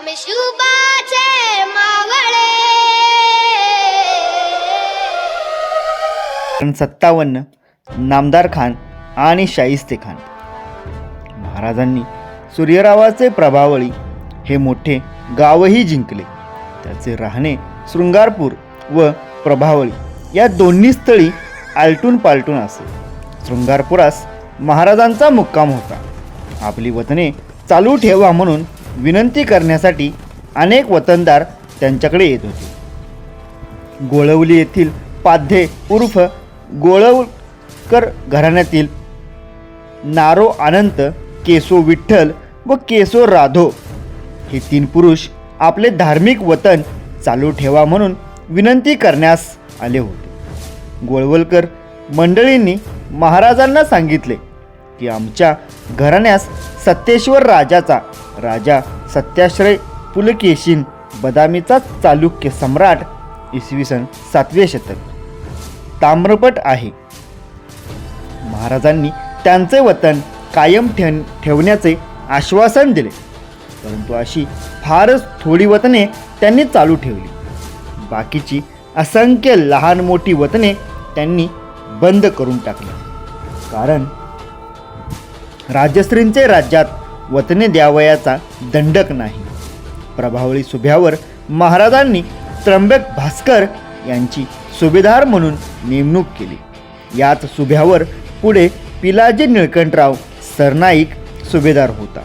आम्ही मावळे सत्तावन्न नामदार खान आणि शाहिस्ते खान महाराजांनी सूर्यरावाचे प्रभावळी हे मोठे गावही जिंकले त्याचे राहणे शृंगारपूर व प्रभावळी या दोन्ही स्थळी आलटून पालटून असे शृंगारपुरास महाराजांचा मुक्काम होता आपली वतने चालू ठेवा म्हणून विनंती करण्यासाठी अनेक वतनदार त्यांच्याकडे येत होते. गोळवली येथील पाध्ये उर्फ गोळवकर घराण्यातील नारो अनंत केसो विठ्ठल व केसो राधो हे तीन पुरुष आपले धार्मिक वतन चालू ठेवा म्हणून विनंती करण्यास आले होते. गोळवलकर मंडळींनी महाराजांना सांगितले की आमच्या घराण्यास सत्तेश्वर राजाचा राजा सत्याश्रय पुलकेशीन बदामीचा चालुक्य सम्राट इसवी सन सातवे शतक. ताम्रपट आहे. महाराजांनी त्यांचे वतन कायम ठेव ठेवण्याचे आश्वासन दिले. परंतु अशी फारच थोडी वतने त्यांनी चालू ठेवली. बाकीची असंख्य लहान मोठी वतने त्यांनी बंद करून टाकली. कारण राजश्रींचे राज्यात वतने द्यावयाचा दंडक नाही. प्रभावळी सुभ्यावर महाराजांनी त्र्यंबक भास्कर यांची सुभेदार म्हणून नेमणूक केली. याच सुभ्यावर पुढे पिलाजी निळकंठराव सरनाईक सुभेदार होता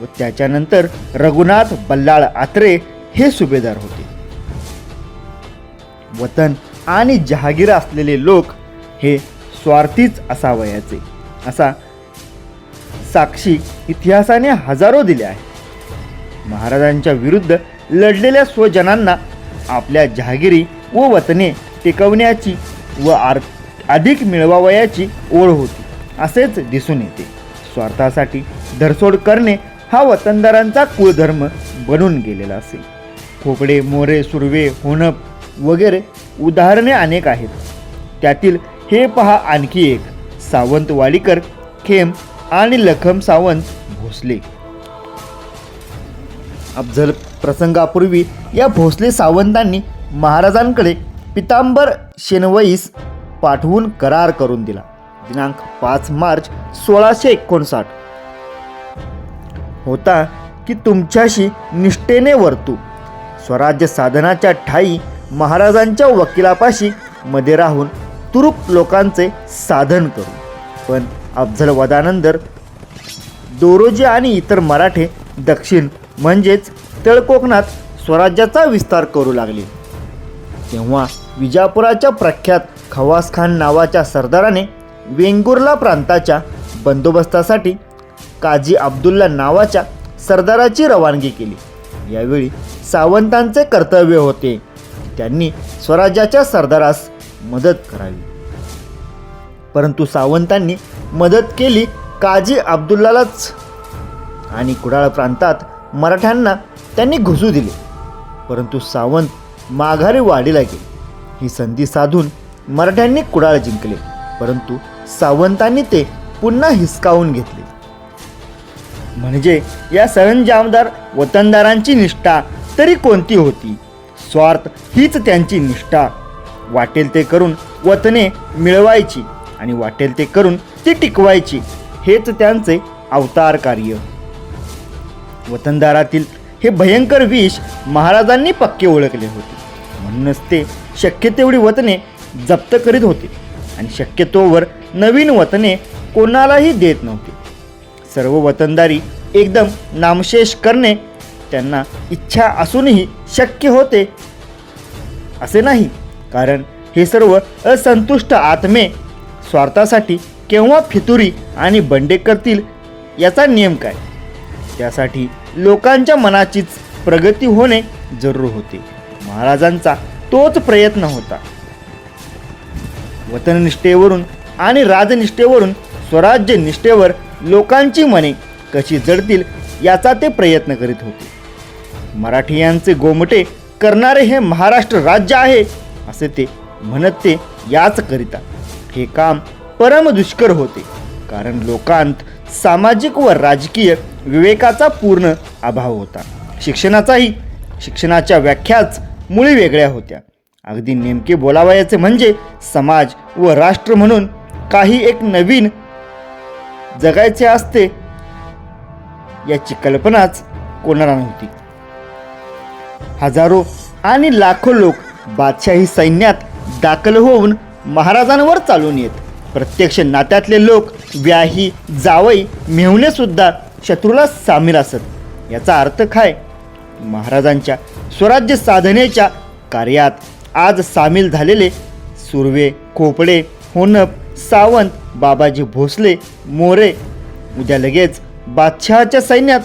व त्याच्यानंतर रघुनाथ बल्लाळ आत्रे हे सुभेदार होते. वतन आणि जहागीर असलेले लोक हे स्वार्थीच असावयाचे असा साक्षी इतिहासाने हजारो दिल्या आहेत. महाराजांच्या विरुद्ध लढलेल्या स्वजनांना आपल्या जहागिरी व वतने टिकवण्याची व आर अधिक मिळवावयाची ओढ होती असेच दिसून येते. स्वार्थासाठी धरसोड करणे हा वतनदारांचा कुळधर्म बनून गेलेला असेल खोपडे मोरे सुरवे होणप वगैरे उदाहरणे अनेक आहेत. त्यातील हे पहा आणखी एक सावंतवाडीकर खेम आणि लखम सावंत भोसले. अफजल प्रसंगापूर्वी या भोसले सावंतांनी महाराजांकडे पितांबर शेनवईस पाठवून करार करून दिला. दिनांक पाच मार्च सोळाशे एकोणसाठ. होता की तुमच्याशी निष्ठेने वर्तू. स्वराज्य साधनाच्या ठाई महाराजांच्या वकिलापाशी मध्ये राहून तुरुप लोकांचे साधन करू. पण अफजल वदानंतर दोरोजी आणि इतर मराठे दक्षिण म्हणजेच तळकोकणात स्वराज्याचा विस्तार करू लागले. तेव्हा विजापुराच्या प्रख्यात खवास खान नावाच्या सरदाराने वेंगुर्ला प्रांताच्या बंदोबस्तासाठी काजी अब्दुल्ला नावाच्या सरदाराची रवानगी केली. यावेळी सावंतांचे कर्तव्य होते. त्यांनी स्वराज्याच्या सरदारास मदत करावी. परंतु सावंतांनी मदत केली काजी अब्दुल्लालाच. आणि कुडाळ प्रांतात मराठ्यांना त्यांनी घुसू दिले. परंतु सावंत माघारी वाढीला गेले. ही संधी साधून मराठ्यांनी कुडाळ जिंकले. परंतु सावंतांनी ते पुन्हा हिसकावून घेतले. म्हणजे या सरंजामदार वतनदारांची निष्ठा तरी कोणती होती? स्वार्थ हीच त्यांची निष्ठा. वाटेल ते करून वतने मिळवायची. आणि वाटेल ते करून ती टिकवायची. हेच त्यांचे अवतार कार्य. वतनदारातील हे भयंकर विष महाराजांनी पक्के ओळखले होते. म्हणूनच ते शक्य तेवढी वतने जप्त करीत होते. आणि शक्यतोवर नवीन वतने कोणालाही देत नव्हते. सर्व वतनदारी एकदम नामशेष करणे त्यांना इच्छा असूनही शक्य होते असे नाही. कारण हे सर्व असंतुष्ट आत्मे स्वार्थासाठी केव्हा फितुरी आणि बंडे करतील याचा नियम काय? त्यासाठी लोकांच्या मनाचीच प्रगती होणे जरूर होते. महाराजांचा तोच प्रयत्न होता. वतननिष्ठेवरून आणि राजनिष्ठेवरून स्वराज्य निष्ठेवर लोकांची मने कशी जडतील याचा ते प्रयत्न करीत होते. मराठीयांचे गोमटे करणारे हे महाराष्ट्र राज्य आहे असे ते म्हणत ते याच करिता. हे काम परम दुष्कर होते. कारण लोकांत सामाजिक व राजकीय विवेकाचा पूर्ण अभाव होता. शिक्षणाचाही शिक्षणाच्या व्याख्याच मुळी वेगळ्या होत्या. अगदी नेमके बोलावयाचे म्हणजे समाज व राष्ट्र म्हणून काही एक नवीन जगायचे असते याची कल्पनाच कोणाला नव्हती. हजारो आणि लाखो लोक बादशाही सैन्यात दाखल होऊन महाराजांवर चालून येत. प्रत्यक्ष नात्यातले लोक व्याही जावई मेहुणे सुद्धा शत्रूला सामील असत. याचा अर्थ काय? महाराजांच्या स्वराज्य साधनेच्या कार्यात आज सामील झालेले सुर्वे खोपडे होनप सावंत बाबाजी भोसले मोरे उद्या लगेच बादशहाच्या सैन्यात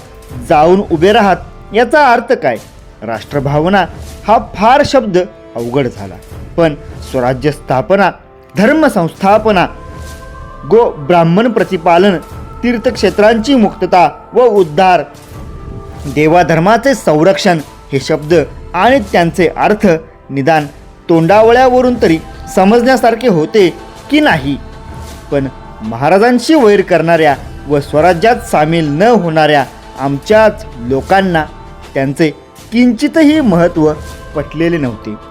जाऊन उभे राहत. याचा अर्थ काय? राष्ट्रभावना हा फार शब्द अवघड झाला. पण स्वराज्य स्थापना धर्म संस्थापना गो ब्राह्मण प्रतिपालन तीर्थक्षेत्रांची मुक्तता व उद्धार. देवाधर्माचे संरक्षण हे शब्द आणि त्यांचे अर्थ निदान तोंडावळ्यावरून तरी समजण्यासारखे होते की नाही. पण महाराजांशी वैर करणाऱ्या व स्वराज्यात सामील न होणाऱ्या आमच्याच लोकांना त्यांचे किंचितही महत्त्व पटलेले नव्हते.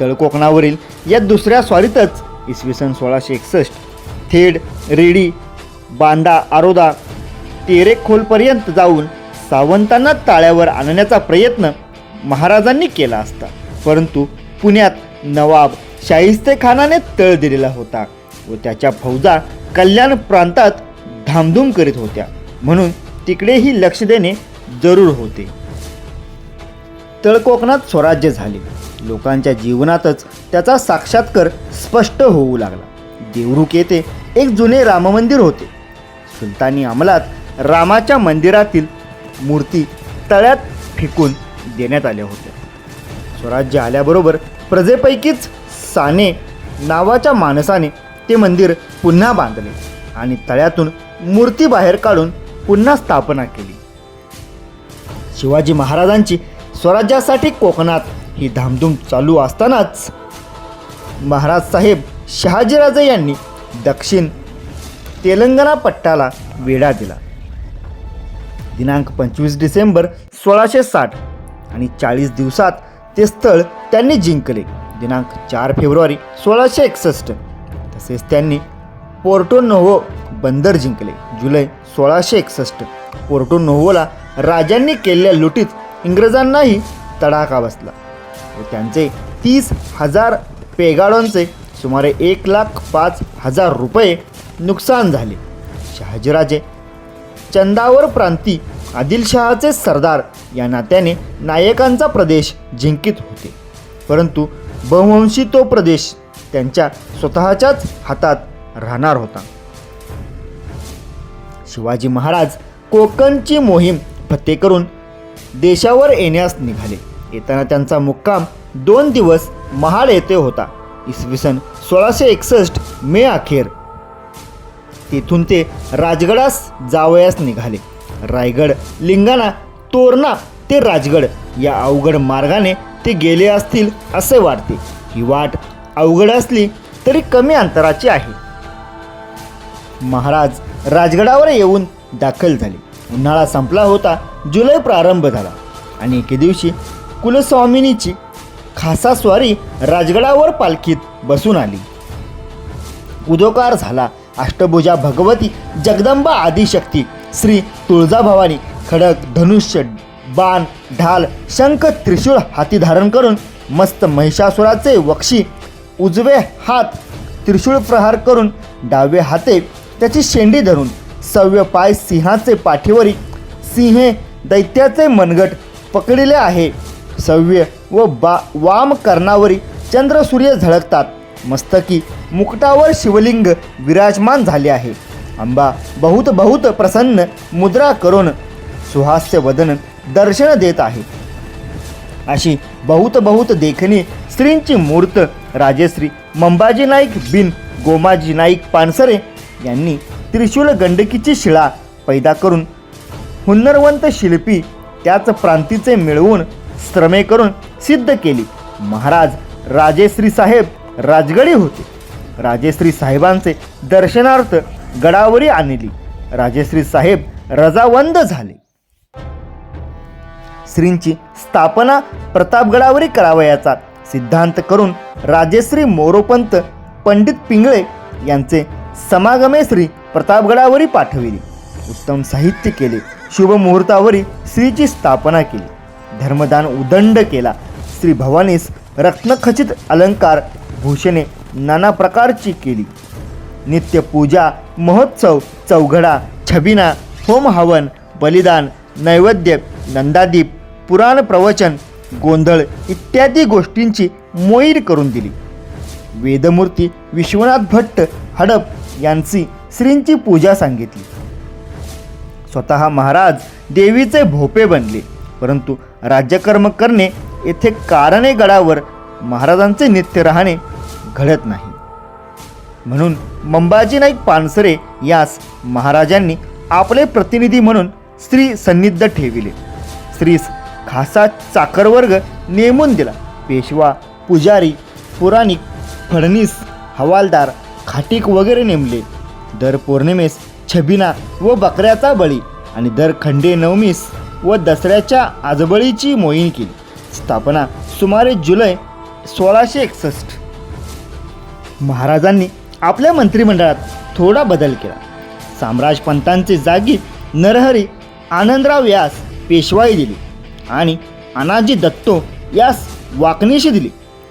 तळकोकणावरील या दुसऱ्या स्वारीतच इसवी सन सोळाशे एकसष्ट थेड रेडी बांदा आरोदा तेरेखोलपर्यंत जाऊन सावंतांना ताळ्यावर आणण्याचा प्रयत्न महाराजांनी केला असता. परंतु पुण्यात नवाब शाहिस्तेखानाने तळ दिलेला होता व त्याच्या फौजा कल्याण प्रांतात धामधूम करीत होत्या. म्हणून तिकडेही लक्ष देणे जरूर होते. तळकोकणात स्वराज्य झाले. लोकांच्या जीवनातच त्याचा साक्षात्कार स्पष्ट होऊ लागला. देवरुख येथे एक जुने राममंदिर होते. सुलतानी अंमलात रामाच्या मंदिरातील मूर्ती तळ्यात फेकून देण्यात आल्या होत्या. स्वराज्य आल्याबरोबर प्रजेपैकीच साने नावाच्या माणसाने ते मंदिर पुन्हा बांधले आणि तळ्यातून मूर्ती बाहेर काढून पुन्हा स्थापना केली. शिवाजी महाराजांची स्वराज्यासाठी कोकणात ही धामधूम चालू असतानाच महाराज साहेब शहाजीराजे यांनी दक्षिण तेलंगणा पट्टाला वेढा दिला. दिनांक पंचवीस डिसेंबर सोळाशे साठ आणि चाळीस दिवसात ते स्थळ त्यांनी जिंकले. दिनांक चार फेब्रुवारी सोळाशे एकसष्ट. तसेच त्यांनी पोर्टो नोव्हो बंदर जिंकले. जुलै सोळाशे एकसष्ट. पोर्टो नोव्होला राजांनी केलेल्या लुटीत इंग्रजांनाही तडाखा बसला. त्यांचे तीस हजार पेगाडांचे सुमारे एक लाख पाच हजार रुपये नुकसान झाले. शहाजीराजे चंदावर प्रांती आदिलशहाचे सरदार या नात्याने नायकांचा प्रदेश जिंकित होते. परंतु बहुवंशी तो प्रदेश त्यांच्या स्वतःच्याच हातात राहणार होता. शिवाजी महाराज कोकणची मोहीम फत्ते करून देशावर येण्यास निघाले. येताना त्यांचा मुक्काम दोन दिवस महाड येथे होता. इसवी सन सोळाशे एकसष्ट मे अखेर. तेथून ते राजगडास जावयास निघाले. रायगड लिंगाणा तोरणा ते राजगड या अवघड मार्गाने ते गेले असतील असे वाटते. ही वाट अवघड असली तरी कमी अंतराची आहे. महाराज राजगडावर येऊन दाखल झाले. उन्हाळा संपला होता जुलै प्रारंभ झाला आणि एके दिवशी कुलस्वामिनीची खासा स्वारी राजगडावर पालखीत बसून आली. उदोकार झाला. अष्टभुजा भगवती जगदंबा आदिशक्ती श्री तुळजाभवानी खडक धनुष्य बाण ढाल शंख त्रिशूळ हाती धारण करून मस्त महिषासुराचे वक्षी उजवे हात त्रिशूळ प्रहार करून डावे हाते त्याची शेंडी धरून सव्य पाय सिंहाचे पाठीवरी सिंहे दैत्याचे मनगट पकडले आहे. सव्य व बा वाम कर्णावरी चंद्रसूर्य झळकतात. मस्तकी मुकटावर शिवलिंग विराजमान झाले आहे. अंबा बहुत बहुत प्रसन्न मुद्रा करून सुहास्य वदन दर्शन देत आहे. अशी बहुत बहुत देखणी स्त्रींची मूर्त राजेश्री मंबाजी नाईक बिन गोमाजी नाईक पानसरे यांनी त्रिशूल गंडकीची शिळा पैदा करून हुन्नरवंत शिल्पी त्याच प्रांतीचे मिळवून श्रमे करून सिद्ध केली. महाराज राजेश्री साहेब राजगडी होते. राजेश्री साहेबांचे दर्शनार्थ गडावरी आणली. राजेश्री साहेब रजावंद झाले. श्रींची स्थापना प्रतापगडावरी करावयाचा सिद्धांत करून राजेश्री मोरोपंत पंडित पिंगळे यांचे समागमे श्री प्रतापगडावरी पाठविली. उत्तम साहित्य केले. शुभमुहूर्तावरी श्रीची स्थापना केली. धर्मदान उदंड केला. श्री भवानीस रत्नखचित अलंकार भूषणे नाना प्रकारची केली. नित्य पूजा महोत्सव चौघडा छबिना होम हवन बलिदान नैवेद्य नंदादीप पुराण प्रवचन गोंधळ इत्यादी गोष्टींची मोईर करून दिली. वेदमूर्ती विश्वनाथ भट्ट हडप यांची श्रींची पूजा सांगितली. स्वतः महाराज देवीचे भोपे बनले परंतु राज्यकर्म करणे येथे कारणे गडावर महाराजांचे नित्य राहणे घडत नाही. म्हणून मंबाजी नाईक पानसरे यास महाराजांनी आपले प्रतिनिधी म्हणून स्त्री सन्निध ठेविले. स्त्रीस खासा चाकरवर्ग नेमून दिला. पेशवा पुजारी पुराणिक फडणीस हवालदार खाटीक वगैरे नेमले. दर पौर्णिमेस छबिना व बकऱ्याचा बळी आणि दर खंडे नवमीस व दसऱ्याच्या आजबळीची मोहीम केली. स्थापना सुमारे जुलै सोळाशे एकसष्ट. महाराजांनी आपल्या मंत्रिमंडळात थोडा बदल केला. साम्राजपंतांचे जागी नरहरी आनंदराव यास पेशवाई दिली आणि अनाजी दत्तो यास वाकणीशी दिली.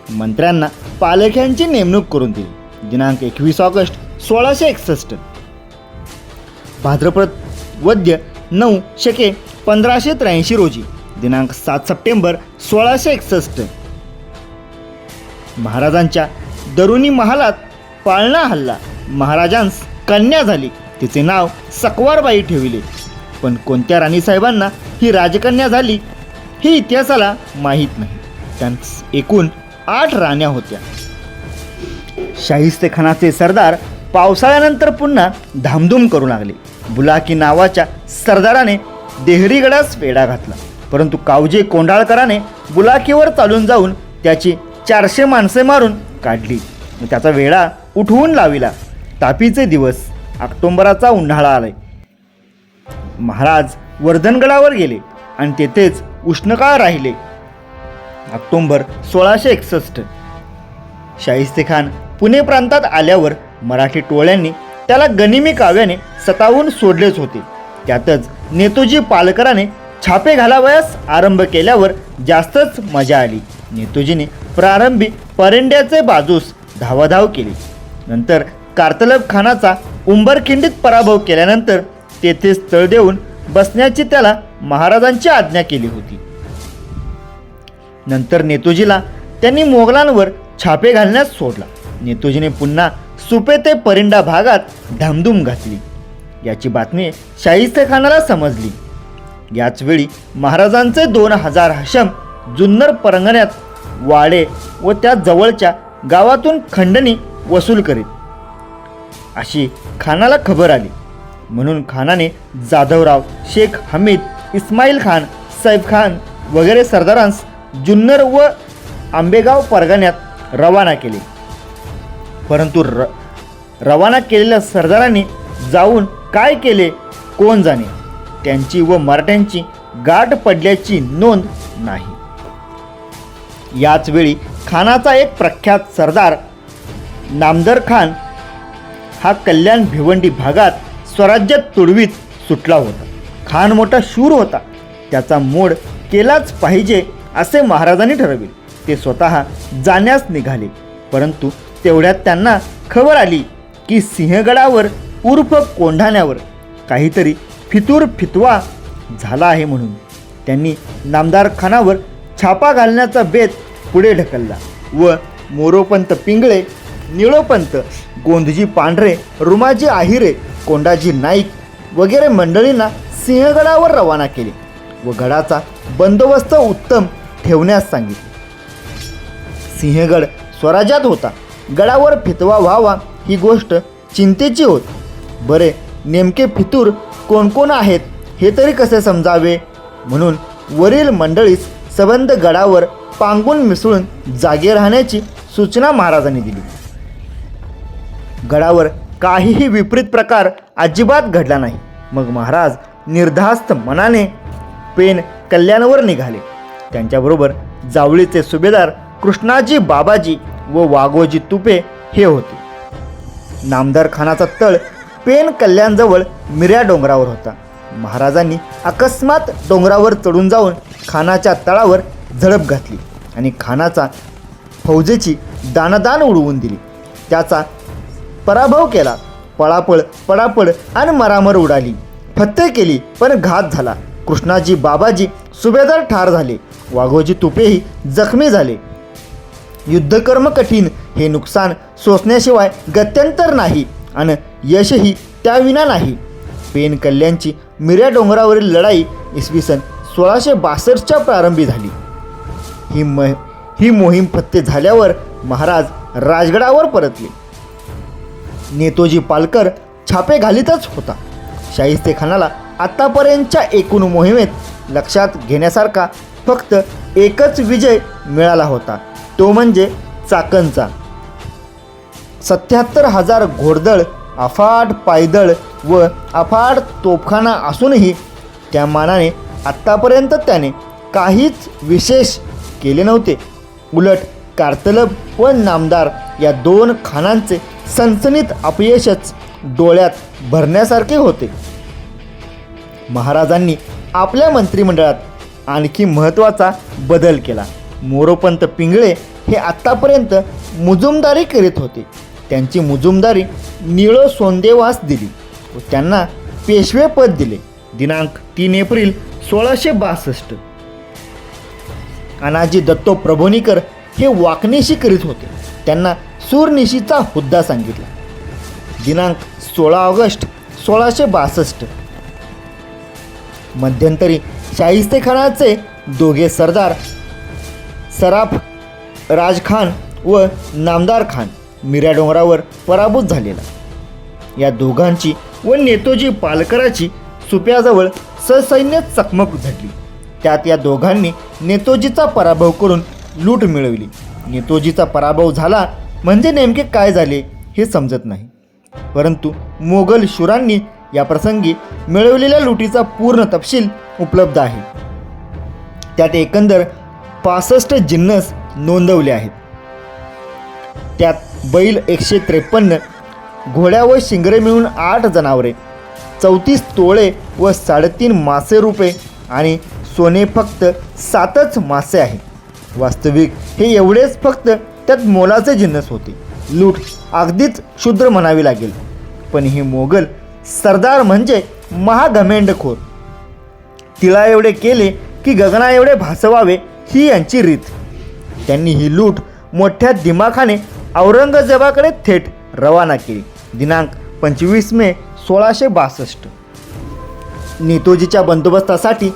मंत्र्यांना पालख्यांची नेमणूक करून दिली. दिनांक एकवीस ऑगस्ट सोळाशे एकसष्ट. भाद्रपद वद्य नऊ शके पंधराशे त्र्याऐंशी रोजी दिनांक सात सप्टेंबर सोळाशे एकसष्ट. महाराजांच्या दरुणी महालात पाळणा हल्ला. महाराजांस कन्या झाली. तिचे नाव सकवारबाई ठेविले. पण कोणत्या राणीसाहेबांना ही राजकन्या झाली हे इतिहासाला माहीत नाही. त्यांस एकूण आठ राण्या होत्या. शाहिस्तेखानाचे सरदार पावसाळ्यानंतर पुन्हा धामधूम करू लागले. बुलाकी नावाच्या सरदाराने देहरीगडास वेढा घातला. परंतु कावजे कोंडाळकराने बुलाकीवर चालून जाऊन त्याची चारशे माणसे मारून काढली. त्याचा वेढा उठवून लाविला. तापीचे दिवस ऑक्टोंबराचा उन्हाळा आलाय. महाराज वर्धनगडावर गेले आणि तेथेच उष्णकाळ राहिले. ऑक्टोंबर सोळाशे एकसष्ट. शाहिस्ते खान पुणे प्रांतात आल्यावर मराठी टोळ्यांनी त्याला गनिमी काव्याने सतावून सोडलेच होते. त्यातच नेतोजी पालकराने छापे घालावयास आरंभ केल्यावर जास्तच मजा आली. नेतोजीने प्रारंभी परंड्याचे बाजूस धावाधाव केली. नंतर कार्तलब खानाचा उंबरखिंडीत पराभव केल्यानंतर तेथे स्थळ देऊन बसण्याची त्याला महाराजांची आज्ञा केली होती. नंतर नेतोजीला त्यांनी मोगलांवर छापे घालण्यास सोडला. नेतोजीने पुन्हा सुपे ते परिंडा भागात धामधूम घातली. याची बातमी शाहिस्तखानाला समजली. याचवेळी महाराजांचे दोन हजार हशम जुन्नर परंगण्यात वाडे व त्या जवळच्या गावातून खंडणी वसूल करीत. अशी खानाला खबर आली. म्हणून खानाने जाधवराव शेख हमीद इस्माईल खान सैफ खान वगैरे सरदारांस जुन्नर व आंबेगाव परगण्यात रवाना केले. परंतु र रवाना केलेल्या सरदारांनी जाऊन काय केले? कोण जाणे? त्यांची व मराठ्यांची गाठ पडल्याची नोंद नाही. याच वेळी खानाचा एक प्रख्यात सरदार नामदर खान हा कल्याण भिवंडी भागात स्वराज्य तुडवीत सुटला होता. खान मोठा शूर होता. त्याचा मोड केलाच पाहिजे असे महाराजांनी ठरविले. ते स्वतः जाण्यास निघाले. परंतु तेवढ्यात त्यांना खबर आली की सिंहगडावर उर्फ कोंढाण्यावर काहीतरी फितूर फितवा झाला आहे म्हणून. त्यांनी नामदार खानावर छापा घालण्याचा बेत पुढे ढकलला व मोरोपंत पिंगळे निळोपंत गोंधजी पांढरे रुमाजी आहिरे कोंडाजी नाईक वगैरे मंडळींना सिंहगडावर रवाना केले व गडाचा बंदोबस्त उत्तम ठेवण्यास सांगितले. सिंहगड स्वराज्यात होता. गडावर फितवा व्हावा ही गोष्ट चिंतेची होती. बरे नेमके फितूर कोण कोण आहेत हे तरी कसे समजावे? म्हणून वरील मंडळीस सबंध गडावर पांगून मिसळून जागे राहण्याची सूचना महाराजांनी दिली. गडावर काहीही विपरीत प्रकार अजिबात घडला नाही. मग महाराज निर्धास्त मनाने पेन कल्याणवर निघाले. त्यांच्याबरोबर जावळीचे सुभेदार कृष्णाजी बाबाजी व वाघोजी तुपे हे होते. नामदार खानाचा तळ पेन कल्याणजवळ मिऱ्या डोंगरावर होता. महाराजांनी अकस्मात डोंगरावर चढून जाऊन खानाच्या तळावर झडप घातली आणि खानाचा फौजेची दानदान उडवून दिली. त्याचा पराभव केला. पळापळ पळापळ आणि मरामर उडाली. फत्ते केली पण घात झाला. कृष्णाजी बाबाजी सुभेदार ठार झाले. वाघोजी तुपेही जखमी झाले. युद्धकर्म कठीण हे नुकसान सोसण्याशिवाय गत्यंतर नाही आणि यशही त्याविना नाही. पेन कल्याणची मिऱ्या डोंगरावरील लढाई इसवी सन सोळाशे बासष्टच्या प्रारंभी झाली. ही म ही मोहीम फत्ते झाल्यावर महाराज राजगडावर परतले. नेतोजी पालकर छापे घालीतच होता. शाहिस्तेखानाला आत्तापर्यंतच्या एकूण मोहिमेत लक्षात घेण्यासारखा फक्त एकच विजय मिळाला होता. तो म्हणजे चाकणचा. सत्याहत्तर हजार घोडदळ अफाट पायदळ व अफाट तोफखाना असूनही त्या मानाने आत्तापर्यंत त्याने काहीच विशेष केले नव्हते. उलट कार्तलब व नामदार या दोन खानांचे सनसनीत अपयशच डोळ्यात भरण्यासारखे होते. महाराजांनी आपल्या मंत्रिमंडळात आणखी महत्त्वाचा बदल केला. मोरोपंत पिंगळे हे आत्तापर्यंत मुजुमदारी करीत होते. त्यांची मुजुमदारी निळो सोंदेवास दिली व त्यांना पेशवे पद दिले. दिनांक तीन एप्रिल सोळाशे बासष्ट. अनाजी दत्तो प्रभोनीकर हे वाकनेशी करीत होते. त्यांना सूरनिशीचा हुद्दा सांगितला. दिनांक सोळा ऑगस्ट सोळाशे बासष्ट. मध्यंतरी शाहिस्तेखानाचे दोघे सरदार सराफ राजखान व नामदार खान. मिऱ्या डोंगरावर पराभूत झालेला. या दोघांची व नेतोजी पालकराची सुप्याजवळ ससैन्य चकमक झाली त्यात या दोघांनी नेतोजीचा पराभव करून लूट मिळवली. नेतोजीचा पराभव झाला म्हणजे नेमके काय झाले हे समजत नाही. परंतु मोगल शुरांनी या प्रसंगी मिळवलेल्या लुटीचा पूर्ण तपशील उपलब्ध आहे. त्यात एकंदर पासष्ट जिन्नस नोंदवले आहेत. त्यात बैल एकशे त्रेपन्न घोड्या व शिंगरे मिळून आठ जनावरे चौतीस तोळे व साडेतीन मासे रुपये आणि सोने फक्त सातच मासे आहे. वास्तविक हे एवढेच फक्त त्यात मोलाचे जिन्नस होते. लूट अगदीच क्षुद्र म्हणावी लागेल. पण हे मोगल सरदार म्हणजे महाघमेंडखोर. तिला एवढे केले की गगना एवढे भासवावे ही यांची रीत. त्यांनी ही लूट मोठ्या दिमाखाने औरंगजेबाकडे थेट रवाना केली. दिनांक पंचवीस मे सोळाशे बासष्ट. नेतोजीच्या बंदोबस्तासाठी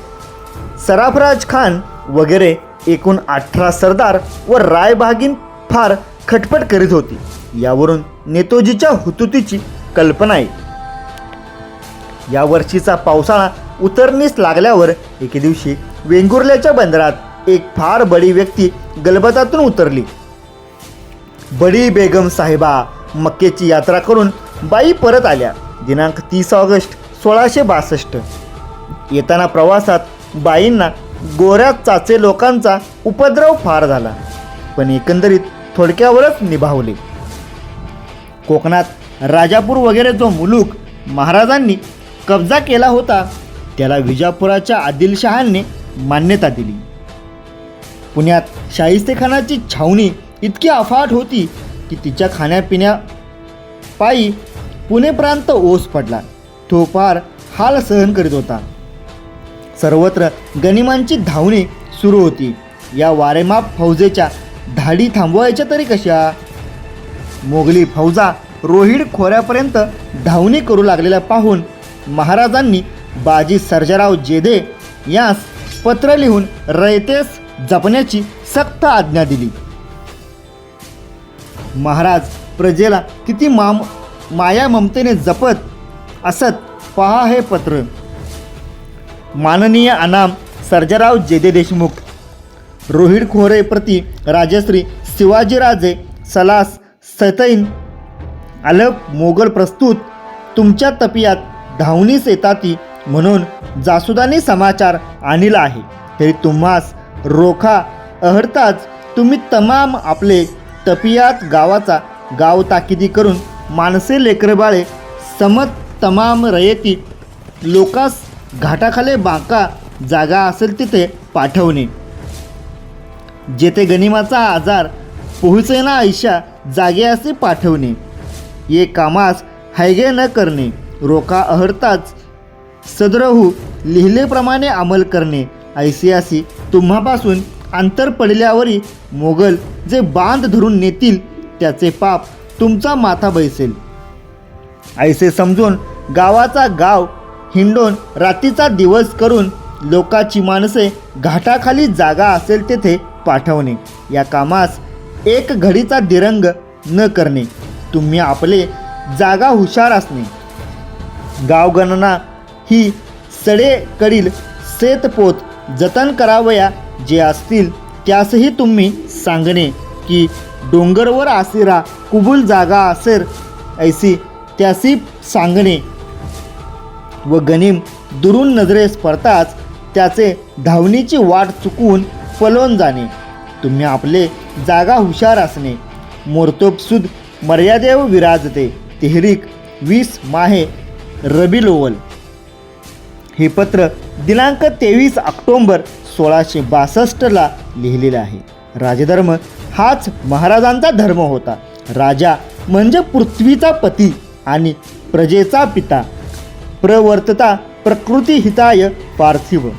सराफराज खान वगैरे एकूण अठरा सरदार व रायबागीन फार खटपट करीत होती. यावरून नेतोजीच्या हुतुतीची कल्पना आहे या वर्षीचा पावसाळा उतरणीस लागल्यावर एके दिवशी वेंगुर्ल्याच्या बंदरात एक फार बडी व्यक्ती गलबतातून उतरली. बडी बेगम साहेबा मक्केची यात्रा करून बाई परत आल्या. दिनांक तीस ऑगस्ट सोळाशे बासष्ट. येताना प्रवासात बाईंना गोऱ्या चाचे लोकांचा उपद्रव फार झाला. पण एकंदरीत थोडक्यावरच निभावले. कोकणात राजापूर वगैरे जो मुलूक महाराजांनी कब्जा केला होता त्याला विजापुराच्या आदिलशहांनी मान्यता दिली. पुण्यात शाहिस्तेखानाची छावणी इतकी अफाट होती की तिच्या खाण्यापिण्या पायी पुणे प्रांत ओस पडला. तो फार हाल सहन करीत होता. सर्वत्र गनिमांची धावणे सुरू होती. या वारेमाप फौजेच्या धाडी थांबवायच्या तरी कशा? मोगली फौजा रोहिड खोऱ्यापर्यंत धावणी करू लागलेल्या पाहून महाराजांनी बाजी सर्जाराव जेधे यास पत्र लिहून रयतेस जपण्याची सक्त आज्ञा दिली. महाराज प्रजेला किती माम माया ममतेने जपत असत पहा हे पत्र. माननीय अनाम सर्जाराव जेदे देशमुख रोहिड खोरे प्रति राजश्री शिवाजीराजे सलास सतैन अलप मोगल प्रस्तुत तुमच्या तपियात धावणीस येताती म्हणून जासुदानी समाचार आणला आहे. तरी तुम्हास रोखा अहरताच तुम्ही तमाम आपले तपियात गावाचा गाव ताकिदी करून माणसे लेकरबाळे समत तमाम रयती लोकास घाटाखाले बांका जागा असेल तिथे पाठवणे. जेथे गनिमाचा आजार पोहोचेना ऐशा जागे असे पाठवणे. ये कामास हैगे न करणे. रोका अहरताच सदरहू लिहिलेप्रमाणे अंमल करणे. ऐसियासी तुम्हापासून अंतर पडल्यावरही मोगल जे बांध धरून नेतील त्याचे पाप तुमचा माथा बैसेल. ऐसे समजून गावाचा गाव हिंडून रात्रीचा दिवस करून लोकाची माणसे घाटाखाली जागा असेल तेथे पाठवणे. या कामास एक घडीचा दिरंग न करणे. तुम्ही आपले जागा हुशार असणे. गावगणना ही सडेकडील शेतपोत जतन करावया जे असतील त्यासही तुम्ही सांगणे की डोंगरवर आसिरा कुबूल जागा असेर ऐसी त्यासी सांगणे. व गनिम दुरून नजरेस पडताच त्याचे धावणीची वाट चुकवून पलवून जाणे. तुम्ही आपले जागा हुशार असणे. मोर्तोपसुद मर्यादेव विराजते. तेहरीक वीस माहे रबिलोवल हे पत्र दिनांक तेवीस ऑक्टोंबर सोळाशे बासष्टला लिहिलेलं आहे. राजधर्म हाच महाराजांचा धर्म होता. राजा म्हणजे पृथ्वीचा पती आणि प्रजेचा पिता. प्रवर्तता प्रकृती हिताय पार्थिव.